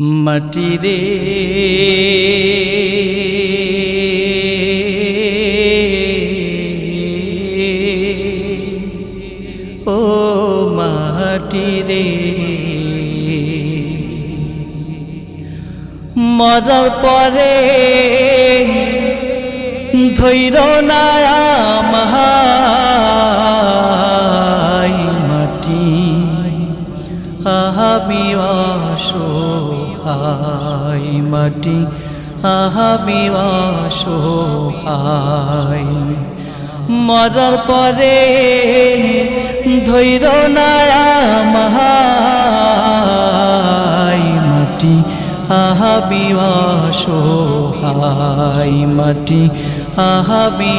মাটি রে। ও মাটি রে। মরার পরে ধৈর মহাই মাটি। আহাবি হাই মাটি আহাবি হাই। মরার পরে ধৈর নায়া মহাই মাটি আহাবি হাই মাটি আহাবি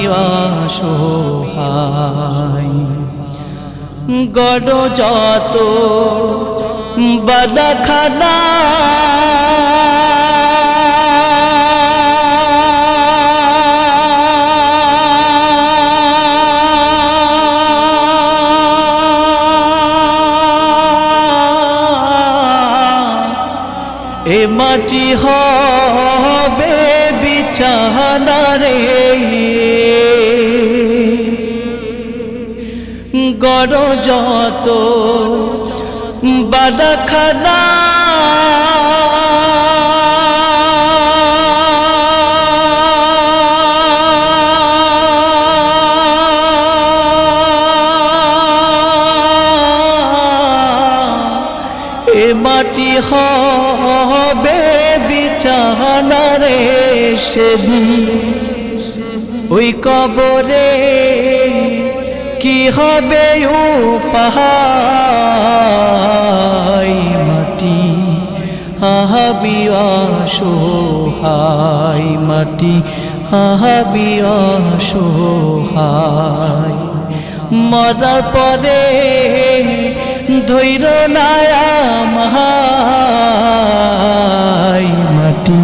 হাই। গড় যত বাদাখানা এ মাটি হবে বিছানা রে। গড় যত বাদাখানা এ মাটি হবে বিছানা রে সেদিন। ওই কবরে কি হবে পাহাই মাটি, আহাবি অসহায় মাটি, আহাবি অসহায়। মরার পরে ধৈর নায়া মহাই মাটি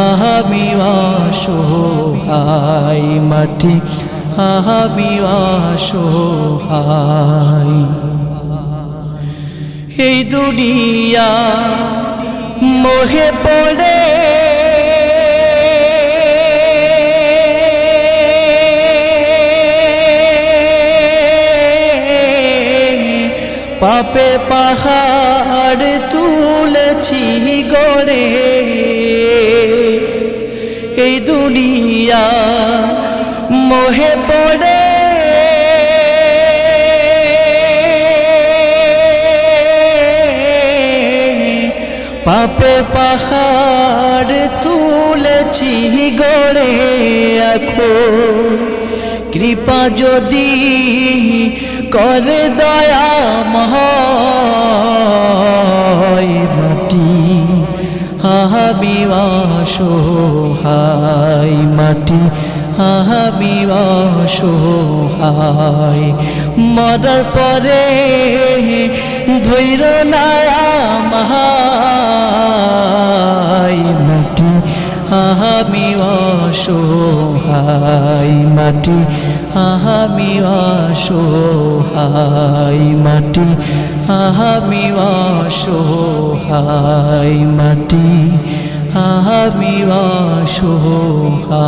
আহাবি অসহায় মাটি আহাবি অসহায় এই দুনিয়া মোহে পড়ে পাপে পাহাড় তুলেছি গড়ে। এই দুনিয়া মোহে পড়ে। পাপে পাহাড় তুলেছি গড়ে। এখন কৃপা যদি করে দয়া মহায় মাটি। আহাবিবাসো হাই মাটি। আহাবিবাসো হাই। মরার পরে ধৈর নায়া মহাই মাটি। অসহায় মাটি। আহামি অসহায় মাটি আহামি অসহায় মাটি আহামি অসহায়